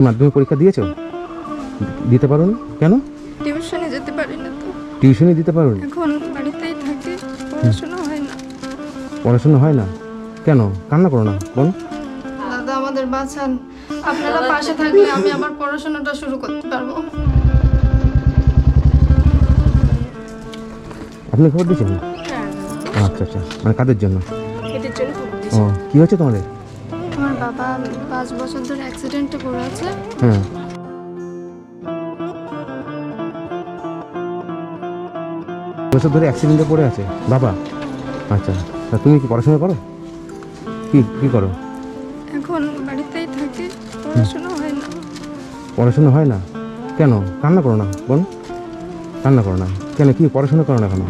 মাধ্যমিক পরীক্ষা দিয়েছ? দিতে পারো না কেন? টিউশনে যেতে পারি না তো। টিউশনি দিতে পারো এখন বাড়িতেই থাকি পড়াশোনা হয় না। পড়াশোনা হয় না? কেন? কান্না করো না বোন দাদা আমাদের বাঁচান। আপনারা পাশে থাকলে আমি আমার পড়াশোনাটা শুরু করতে পারব। আপনি খবর দিয়েছেন আচ্ছা আচ্ছা। মানে কাদের জন্য? ও কি হয়েছে তোমাদের? বাবা পাঁচ বছর ধরে অ্যাক্সিডেন্টে পড়ে আছে। হ্যাঁ বছর ধরে অ্যাক্সিডেন্টে পড়ে আছে? বাবা? আচ্ছা তা তুমি কি পড়াশোনা করো? কি কি করো? এখন বাড়িতেই থাকি পড়াশোনা হয় না। পড়াশোনা হয় না? কেন? কান্না করো না বোন। কান্না করো না। কেন কি পড়াশোনা করো না কেন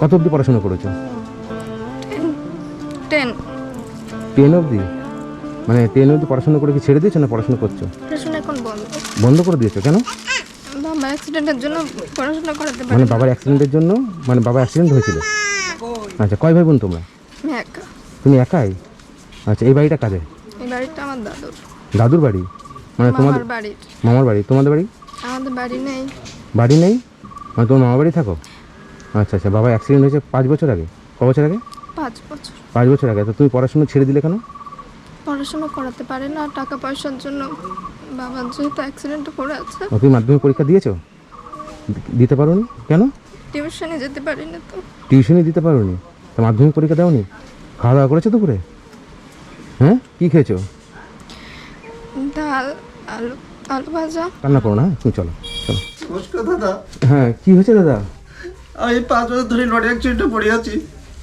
কত অবধি পড়াশোনা করেছ? টেন। টেন অবধি? মানে টেন অবধি পড়াশোনা করে কি ছেড়ে দিয়েছ না পড়াশোনা করছ? পড়াশোনা এখন বন্ধ। বন্ধ করে দিয়েছ কেন? বাবা অ্যাক্সিডেন্টের জন্য পড়াশোনা করাতে পারি মানে বাবার অ্যাক্সিডেন্টের জন্য? মানে বাবা অ্যাক্সিডেন্ট হয়েছিল? আচ্ছা কয় ভাই বোন তোমরা? আমি একা। তুমি একাই? আচ্ছা এই বাড়িটা কাদের? এই বাড়িটা আমার দাদুর। দাদুর বাড়ি? মানে তোমাদের বাড়ির মামার বাড়ি? তোমাদের বাড়ি? আমাদের বাড়ি নেই। বাড়ি নেই? মানে তোমার মামার বাড়ি থাকো? আচ্ছা আচ্ছা বাবা অ্যাক্সিডেন্ট হয়েছে পাঁচ বছর আগে? ক বছর আগে? পাঁচ বছর। পাঁচ বছর আগে তো তুমি পড়াশোনা ছেড়ে দিলে কেন? পড়াশোনা করাতে পারে না টাকা পয়সার জন্য বাবার যেহেতু অ্যাক্সিডেন্টে করে আছে। ও, তুমি মাধ্যমিক পরীক্ষা দিয়েছ? দিতে পারো নি কেন? টিউশনে যেতে পারি না তো। টিউশনি দিতে পারো নি তা মাধ্যমিক পরীক্ষা দাওনি? খাওয়া দাওয়া করেছ দুপুরে? হ্যাঁ? কী খেয়েছো? ডাল আলু আলু ভাজা। রান্না করো না হ্যাঁ? তুমি চলো চলো। নমস্কার দাদা। হ্যাঁ কি হয়েছে দাদা? আমি পাঁচ বছর ধরে লরি অ্যাক্সিডেন্টে পড়ে আছি।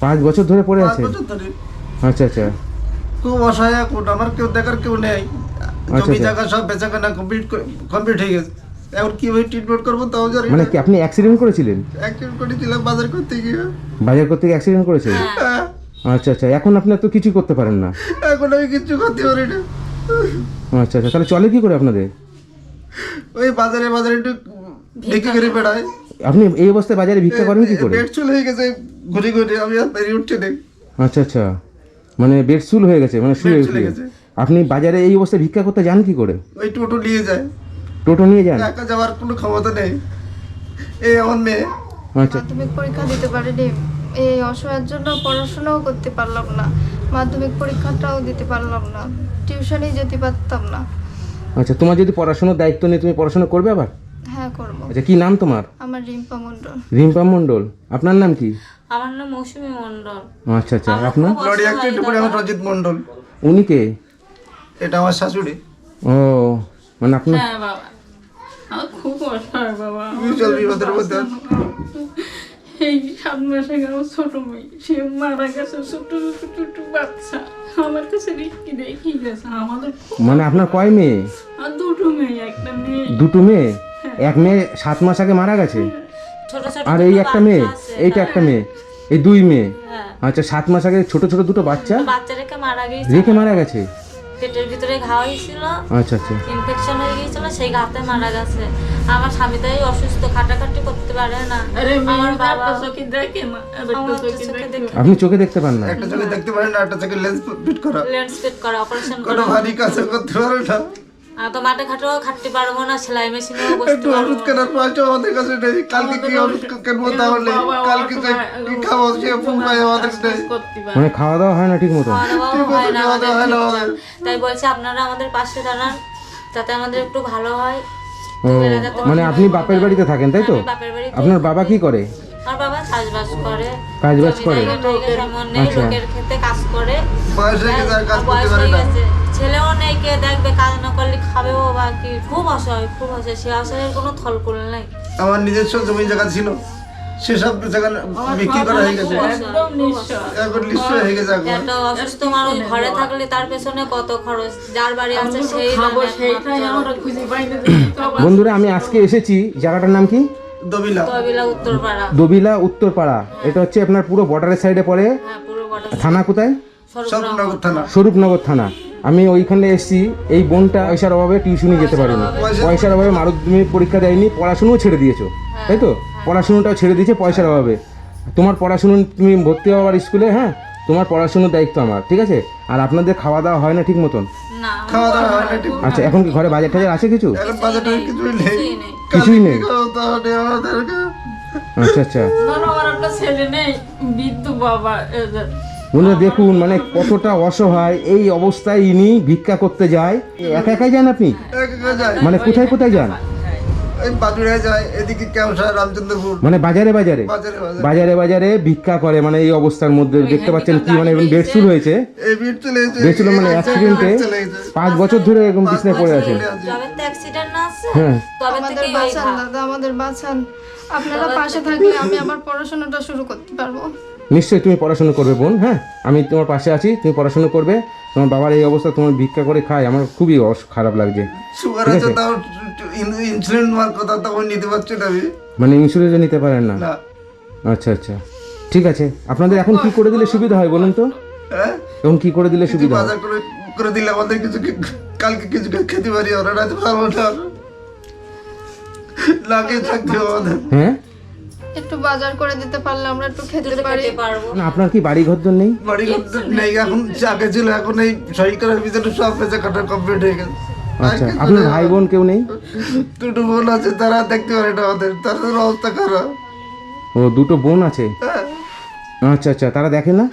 পাঁচ বছর ধরে পড়ে আছে আচ্ছা আচ্ছা। খুব অসহায় এখন আমার কেউ দেখার কেউ নেই। জমি আচ্ছা। জায়গা সব বেচা কেনা কমপ্লিট কমপ্লিট হয়ে গেছে। এখন কীভাবে ট্রিটমেন্ট করব তাও জানি মানে কি আপনি অ্যাক্সিডেন্ট করেছিলেন? অ্যাক্সিডেন্ট করেছিলাম বাজার করতে গিয়ে। বাজার করতে গিয়ে অ্যাক্সিডেন্ট করেছেন? হ্যাঁ, আচ্ছা আচ্ছা। এখন আপনি তো কিছু করতে পারেন না। এখন আমি কিচ্ছু করতে পারি না। আচ্ছা আচ্ছা। তাহলে চলে কি করে আপনাদের? ওই বাজারে বাজারে একটু বিক্রি করে বেড়ায় আপনি এই অবস্থায় বাজারে ভিক্ষা করেন কি করে? পেট চলে হয়ে গেছে ঘুরে ঘুরে আমি আর পেরিয়ে উঠছি না আচ্ছা আচ্ছা। মানে বেড সুল হয়ে গেছে মানে শুয়ে গেছে। আপনি বাজারে এই অবস্থায় ভিক্ষা করতে যান কি করে? ওই টোটো নিয়ে যায়। টোটো নিয়ে যান? একা যাওয়ার কোনো ক্ষমতা নেই। এই আমার মেয়ে। আচ্ছা। মাধ্যমিক পরীক্ষা দিতে পারিনি। এই অসহায়ের জন্য পড়াশোনাও করতে পারলাম না। মাধ্যমিক পরীক্ষাটাও দিতে পারলাম না। টিউশনে যেতে পারতাম না। আচ্ছা তোমার যদি পড়াশোনার দায়িত্ব নিয়ে তুমি পড়াশোনা করবে আবার? হ্যাঁ করব। আচ্ছা কি নাম তোমার? আমার রিম্পা মণ্ডল। রিম্পা মণ্ডল আপনার নাম কি? আমার নাম মৌসুমী মন্ডল আচ্ছা আচ্ছা আপনার? লরি অ্যাক্সিডেন্টে পড়ে আমার রঞ্জিত মণ্ডল। উনি কে? এটা আমার শাশুড়ি। ও মানে আপনার হ্যাঁ বাবা। আমার খুব অসহায় বাবা। মিউচুয়াল বিপদের মধ্যে এই সাত মাস আগে আমার ছোট মেয়ে সে মারা গেছে ছোট ছোট ছোট বাচ্চা। আমার কাছে রিস্কি দেখি গেছে আমাদের মানে আপনার কয় মেয়ে? আর দুটো মেয়ে একটা মেয়ে। দুটো মেয়ে? এক মেয়ে সাত মাস আগে মারা গেছে? ছোট ছোট আর এই একটা মেয়ে এইটা একটা মেয়ে এই দুই মেয়ে। হ্যাঁ। আচ্ছা সাত মাস আগে ছোট ছোট দুটো বাচ্চা? বাচ্চা রেখে মারা গিয়েছে। রেখে মারা গেছে? পেটের ভিতরে ঘা হয়েছিল আচ্ছা আচ্ছা। ইনফেকশন হয়ে গিয়েছিল সেই ঘাতে মারা গেছে। আমার স্বামী তাই অসুস্থ খাটাখাটি করতে পারে না। আমার বাবা চোখে আমার চোখে দেখে আপনি চোখে দেখতে পান না? একটা চোখে দেখতে পারে না একটা চোখে লেন্স ফিট করা। লেন্স ফিট করা অপারেশন কোনো করা। ভারী কাজ করতে পারে না। তো মাঠে খাটতে পারব না সেলাই বসতে একটু ওষুধ কেনার পয়সা আমাদের কাছে নেই। কালকে কি ওষুধ কিনবো তাহলে? কালকে যে কি খাব? সে উপায় আমাদের নেই। মানে খাওয়া দাওয়া হয় না ঠিক মতো। তাই বলছি আপনারা আমাদের পাশে দাঁড়ান যাতে আমাদের একটু ভালো হয়। মানে আপনি বাপের বাড়িতে থাকেন তাই তো? বাপের বাড়ি আপনার বাবা কি করে? আমার বাবা চাষবাস করে। কাজবাজ করে আচ্ছা। লোকের ক্ষেত্রে কাজ করে। বয়স হয়ে গেছে। ছেলেও নেই কে দেখবে কাজ না করলে খাবেও বা কি খুব অসহায় খুব অসহায়। সে অসহায়ের কোনো থলকুল নাই। আমার নিজস্ব জমি জায়গা ছিল। সেসব জায়গা বিক্রি করা হয়ে গেছে। এখন নিশ্চয় হয়ে গেছে এখন। একটা অসুস্থ মানুষ ঘরে থাকলে তার পেছনে কত খরচ যার বাড়ি আছে সেই। বন্ধুরা আমি আজকে এসেছি জায়গাটার নাম কি? দবিলা। উত্তরপাড়া। দবিলা উত্তরপাড়া। এটা হচ্ছে আপনার পুরো বর্ডারের সাইডে পড়ে। হ্যাঁ থানা কোথায়? সরবনগর থানা। স্বরূপনগর থানা। আমি ওইখানে এসেছি এই বোনটা পয়সার অভাবে টিউশনি যেতে পারেনি। পয়সার অভাবে মাধ্যমিক পরীক্ষা দেয়নি পড়াশুনোও ছেড়ে দিয়েছ তাই তো? পড়াশুনোটাও ছেড়ে দিয়েছে পয়সার অভাবে। তোমার পড়াশুনো তুমি ভর্তি হওয়ার স্কুলে হ্যাঁ? তোমার পড়াশুনোর দায়িত্ব আমার ঠিক আছে? আর আপনাদের খাওয়া দাওয়া হয় না ঠিক মতন? না খাওয়া দাওয়া না ঠিক আচ্ছা এখন কি ঘরে বাজার টাজার আছে কিছু? কিছুই নেই নেই। কিছুই নেই। খাওয়া দাওয়া নেই আমাদেরকে। আচ্ছা আচ্ছা। বাবা বন্ধুরা দেখুন মানে কতটা অসহায়। এই অবস্থায় ইনি ভিক্ষা করতে যায়। একা একাই যান আপনি? এক এক যায় মানে কোথায় কোথায় যান? এই এদিকে মানে বাজারে বাজারে? বাজারে বাজারে। বাজারে বাজারে ভিক্ষা করে মানে এই অবস্থার মধ্যে দেখতে পাচ্ছেন কি মানে বেডসুর হয়েছে। বেডসুর মানে অ্যাক্সিডেন্টে পাঁচ বছর ধরে এরকম বিছনায় পড়ে আছে। যবে তো অ্যাক্সিডেন্ট না আছে? হ্যাঁ। আমাদের বাঁচান দাদা আমাদের বাঁচান। আপনারা পাশে থাকলে আমি আবার পড়াশোনাটা শুরু করতে পারব। নিশ্চয়ই তুমি পড়াশুনো করবে বোন হ্যাঁ? আমি তোমার পাশে আছি তুমি পড়াশুনো করবে। তোমার বাবার এই অবস্থা তোমার ভিক্ষা করে খায় আমার খুবই খারাপ লাগছে। সুগার আছে। তাও ইনসুলিন মার কথা তখন নিতে পারছি না আমি মানে ইন্স্যুরেন্সও নিতে পারেন না? আচ্ছা আচ্ছা। ঠিক আছে। আপনাদের এখন কি করে দিলে সুবিধা হয় বলুন তো? হ্যাঁ? এখন কি করে দিলে সুবিধা বাজার করে করে দিলে আমাদের কিছু কালকে কিছু খেতে পারি আমরা রাতে পারব না। লাগিয়ে থাকতে আমাদের হ্যাঁ? একটু বাজার করে দিতে পারলে আমরা একটু খেতে পারি। না, আপনার কি বাড়ি ঘর দর নেই? বাড়ি করতে নেই এখন আগে ছিল এখন এই সরকারের ভিতরে সব পেঁচে কাটা কমপ্লিট হয়ে গেছে। আচ্ছা আপনার ভাই বোন কেউ নেই? দুটো বোন আছে তারা দেখতে পারে না আমাদের তাদের অবস্থা খারাপ। ও দুটো বোন আছে? হ্যাঁ, আচ্ছা আচ্ছা তারা দেখে না?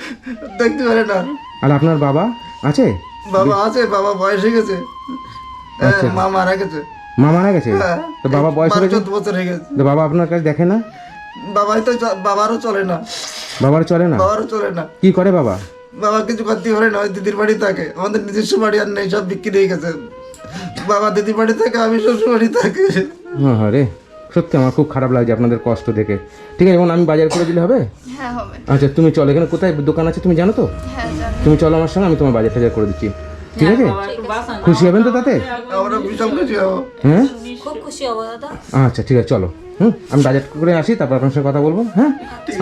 দেখতে পারে না। আর আপনার বাবা আছে? বাবা আছে বাবা বয়স হয়ে গেছে। হ্যাঁ, আচ্ছা। মা মারা গেছে। মা মারা গেছে? হ্যাঁ। তো বাবা বয়স হয়ে গেছে? বাবা আপনার কাছে দেখে না? বাবাই তো চ- বাবারও চলে না। বাবার চলে না? বাবারও চলে না। কি করে বাবা? বাবা কিছু করতে পারে না ওই দিদির বাড়ি থাকে। আমাদের নিজস্ব বাড়ি আর নেই সব বিক্রি হয়ে গেছে। বাবা দিদির বাড়ি থাকে আমি শ্বশুর বাড়ি থাকি। হ্যাঁ রে সত্যি আমার খুব খারাপ লাগছে আপনাদের কষ্ট দেখে। ঠিক আছে এখন আমি বাজার করে দিলে হবে? হ্যাঁ আচ্ছা তুমি চলো এখানে কোথায় দোকান আছে তুমি জানো তো? হ্যাঁ তুমি চলো আমার সঙ্গে আমি তোমার বাজার টাজার করে দিচ্ছি। ঠিক আছে? খুশি হবেন তো তাতে? হ্যাঁ খুব খুশি হব দাদা। আচ্ছা ঠিক আছে চলো। হুম আমি বাজেট করে আসি তারপর আপনার সঙ্গে কথা বলব। হ্যাঁ?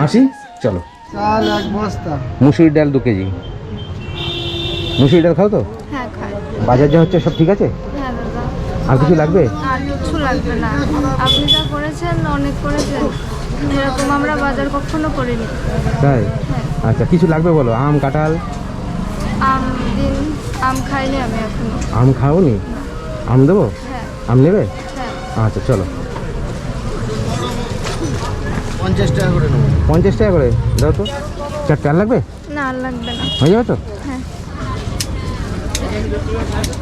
আসি? চলো। চাল এক বস্তা। মুসুরির ডাল দু কেজি। মুসুরির ডাল খাও তো? হ্যাঁ বাজার যা হচ্ছে সব ঠিক আছে? হ্যাঁ আর কিছু লাগবে? আর কিছু লাগবে না। আপনি যা করেছেন অনেক করেছেন। এরকম আমরা বাজার কখনো করিনি। তাই? হ্যাঁ। আচ্ছা কিছু লাগবে বলো? আম কাঁঠাল? আম দিন আম খাইনি আমি এখনও। আম খাও নি আম দেবো? হ্যাঁ। আম নেবে? হ্যাঁ। আচ্ছা চলো। পঞ্চাশ টাকা করে নেব। পঞ্চাশ টাকা করে? দাও তো। চারটে আর লাগবে? না আর লাগবে না। হয়ে যাবে তো? হ্যাঁ।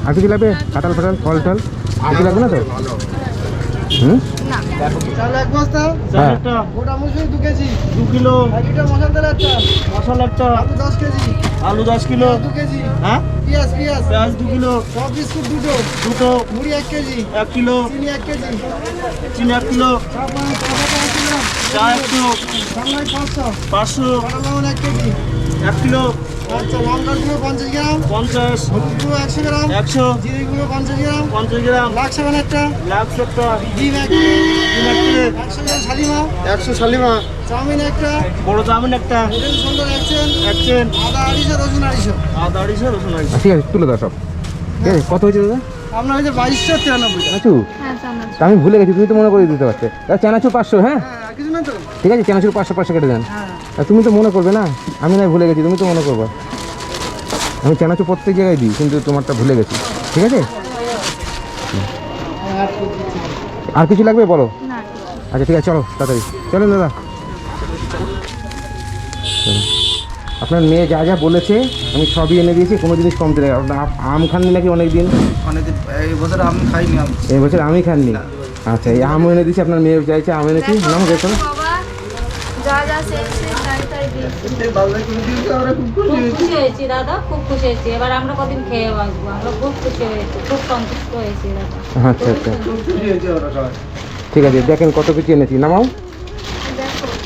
আর কিছু লাগবে? কাঁঠাল ফাটাল ফল টল? কিছু লাগবে না তো? হুম? না। চাল এক বস্তা। গোটা মুসুরি দু কেজি। দু কিলো মশলা মশলা একটা। দশ কেজি। আলু দশ কিলো। দু কেজি। হ্যাঁ? পেঁয়াজ পেঁয়াজ। পেঁয়াজ দু কিলো। সব বিস্কুট দুটো। দুটো। মুড়ি এক কেজি। এক কিলো। চিনি এক কেজি। চিনি এক কিলো। চা সামলাই পাঁচশো। পাঁচশো। এক কেজি। এক কিলো। লঙ্কার গুঁড়ো পঞ্চাশ গ্রাম পঞ্চাশ হলুদ গুঁড়ো একশো গ্রাম একশো জিরে গুঁড়ো পঞ্চাশ গ্রাম পঞ্চাশ একটা লাক্স একটা ডিম এক তিন এক প্লেট একশো গ্রাম শালিমা একশো শালিমা। চাউমিন একটা বড় চাউমিন একটা সুন্দর এক চেন এক চেন আদা আড়িশো রসুন আড়িশো। আদা আড়িশো রসুন আড়িশো। ঠিক আছে তুলে দাও সব। ঠিক আছে কত হয়েছে দাদা? আপনার হয়েছে বাইশশো তিরানব্বই টাকা। হ্যাঁ আমি ভুলে গেছি তুমি তো মনে করে দিতে পারতে। তা চানাচুর পাঁচশো হ্যাঁ? হ্যাঁ কিছু না তো। ঠিক আছে চানাচুর পাঁচশো পাঁচশো কেটে দেন। হ্যাঁ। আর তুমি তো মনে করবে না? আমি না ভুলে গেছি তুমি তো মনে করবে। আমি চানাচুর প্রত্যেক জায়গায় দিই কিন্তু তোমারটা ভুলে গেছি। ঠিক আছে? আর কিছু লাগবে বলো? আচ্ছা ঠিক আছে চলো তাড়াতাড়ি। চলেন দাদা। চলুন। আপনার মেয়ে যা যা বলেছে আমি সবই এনে দিয়েছি কোনো জিনিস কমতে নেই। আপনার আম- খাননি নাকি অনেক দিন অনেকদিন এই বছর আমি খাইনি আম। এই বছর আমি খাননি। আচ্ছা এই আম এনে দিয়েছি আপনার মেয়ে চাইছে আম এনেছি। নাম গেছো না বাবা যা যা চেয়েছে তাই তাই দিয়েছি। বাজার করে দিয়েছে আমরা খুব খুশি খুব হয়েছি। খুশি হয়েছি দাদা খুব খুশি হয়েছি। এবার আমরা কদিন খেয়ে বাঁচবো? আমরা খুব খুশি হয়েছি খুব সন্তুষ্ট হয়েছি দাদা। আচ্ছা আচ্ছা। ঠিক আছে দেখেন কত কিছু এনেছি। নামাও।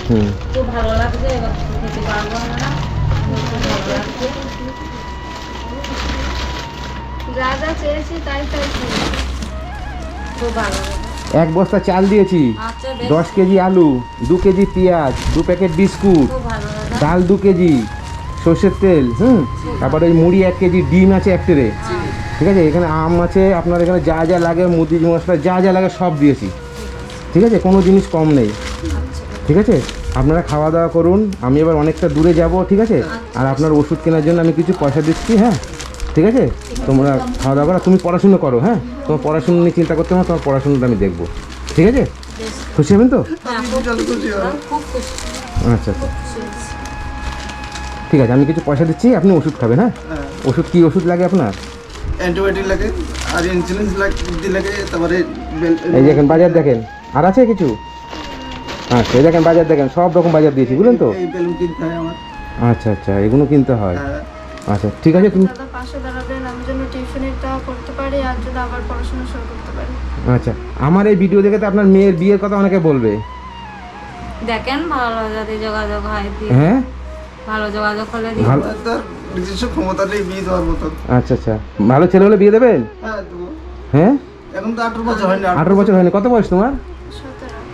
হুম। খুব ভালো লাগছে যা যা চেয়েছি তাই তাই দিয়েছি খুব ভালো লাগছে এক বস্তা চাল দিয়েছি আচ্ছা দশ কেজি আলু দু কেজি পেঁয়াজ দু প্যাকেট বিস্কুট ডাল দু কেজি সর্ষের তেল হুম? তারপরে ওই মুড়ি এক কেজি ডিম আছে এক ট্রে। ঠিক আছে? এখানে আম আছে আপনার এখানে যা যা লাগে মুদি মশলা যা যা লাগে সব দিয়েছি। ঠিক আছে? কোনো জিনিস কম নেই। ঠিক আছে? আপনারা খাওয়া দাওয়া করুন আমি এবার অনেকটা দূরে যাব ঠিক আছে? আর আপনার ওষুধ কেনার জন্য আমি কিছু পয়সা দিচ্ছি হ্যাঁ? ঠিক আছে? তোমরা খাওয়া দাওয়া করো তুমি পড়াশুনো করো হ্যাঁ? তোমার পড়াশুনো নিয়ে চিন্তা করতে হবে তোমার পড়াশুনোটা আমি দেখব ঠিক আছে? খুশি হবেন তো? হ্যাঁ আচ্ছা আচ্ছা। ঠিক আছে আমি কিছু পয়সা দিচ্ছি আপনি ওষুধ খাবেন হ্যাঁ? হ্যাঁ। ওষুধ কি ওষুধ লাগে আপনার? অ্যান্টিবায়োটিক লাগে আর ইনসুলিন লাগে তারপরে এই দেখেন বাজার দেখেন আর আছে কিছু? আচ্ছা দেখেন বাজার দেখেন সব রকম বাজার দিয়েছি বুঝলেন তো? আচ্ছা আচ্ছা এগুলো কিনতে হয়। হ্যাঁ। আচ্ছা ঠিক আছে তুমি আচ্ছা আমার এই ভিডিও দেখে তো আপনার মেয়ের বিয়ের কথা অনেকে বলবে। দেখেন ভালো যদি যোগাযোগ হয় হ্যাঁ? ভালো যোগাযোগ হলে ভালো নিজস্ব ক্ষমতা নেই বিয়ে দেওয়ার মতো আচ্ছা আচ্ছা ভালো ছেলে হলে বিয়ে দেবেন? হ্যাঁ। হ্যাঁ? এখন তো আঠারো বছর হয়নি আঠারো বছর হয়নি কত বয়স তোমার?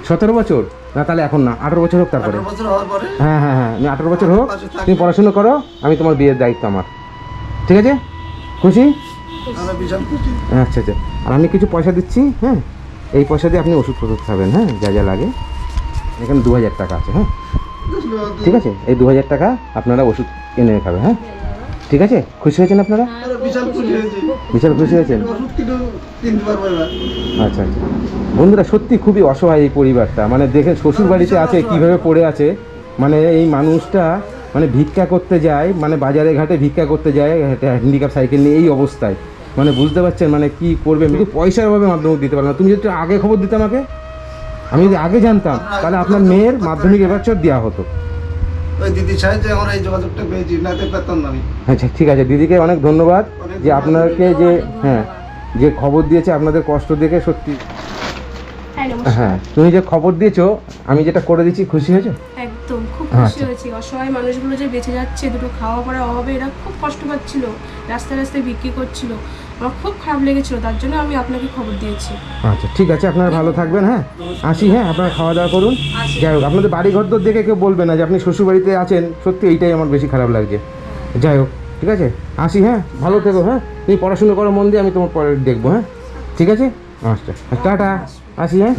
সতেরো বছর? না তাহলে এখন না আঠারো বছর হোক তারপরে। হ্যাঁ হ্যাঁ হ্যাঁ আমি আঠারো বছর হোক তুমি পড়াশুনো করো আমি তোমার বিয়ের দায়িত্ব আমার। ঠিক আছে? খুশি? আচ্ছা আচ্ছা। আর আমি কিছু পয়সা দিচ্ছি হ্যাঁ? এই পয়সা দিয়ে আপনি ওষুধ ফষুধ খাবেন হ্যাঁ? যা যা লাগে। এখানে দু হাজার টাকা আছে হ্যাঁ? ঠিক আছে? এই দু হাজার টাকা আপনারা ওষুধ এনে খাবেন হ্যাঁ? ঠিক আছে? খুশি হয়েছেন আপনারা? বিশাল খুশি হয়েছি। বিশাল খুশি হয়েছেন? আচ্ছা আচ্ছা। বন্ধুরা সত্যি খুবই অসহায় এই পরিবারটা। মানে দেখেন শ্বশুর বাড়িতে আছে কীভাবে পড়ে আছে। মানে এই মানুষটা মানে ভিক্ষা করতে যায় মানে বাজারে ঘাটে ভিক্ষা করতে যায় হ্যান্ডিক্যাপ সাইকেল নিয়ে এই অবস্থায়। মানে বুঝতে পারছেন মানে কি করবে? কিন্তু পয়সার অভাবে মাধ্যমিক দিতে পারবে না। তুমি যদি আগে খবর দিতে আমাকে? আমি যদি আগে জানতাম তাহলে আপনার মেয়ের মাধ্যমিক এবছর দেওয়া হতো। ওই দিদির সাহায্যে আমরা এই যোগাযোগটা পেয়েছি নাতে পেতাম না আমি। আচ্ছা ঠিক আছে দিদিকে অনেক ধন্যবাদ যে আপনাকে যে হ্যাঁ যে খবর দিয়েছে আপনাদের কষ্ট দেখে সত্যি। হ্যাঁ হ্যাঁ তুমি যে খবর দিয়েছ আমি যেটা করে দিচ্ছি খুশি হয়েছো? একদম খুব খুশি আচ্ছা। হয়েছি। অসহায় মানুষগুলো যে বেঁচে যাচ্ছে দুটো খাওয়া পড়ার অভাবে এরা খুব কষ্ট পাচ্ছিল। রাস্তায় রাস্তায় বিক্রি করছিল। আমার খুব খারাপ লেগেছিল তার জন্য আমি আপনাকে খবর দিয়েছি। আচ্ছা ঠিক আছে আপনারা ভালো থাকবেন হ্যাঁ? আসি হ্যাঁ আপনারা খাওয়া দাওয়া করুন যাই হোক আপনাদের বাড়ি ঘর দেখে কেউ বলবে না যে আপনি শ্বশুরবাড়িতে আছেন সত্যি এইটাই আমার বেশি খারাপ লাগছে যাই হোক ঠিক আছে? আসি হ্যাঁ ভালো থেকো হ্যাঁ? তুমি পড়াশুনো করো মন দিয়ে আমি তোমার পরে দেখব হ্যাঁ? ঠিক আছে? আচ্ছা টাটা আসি হ্যাঁ?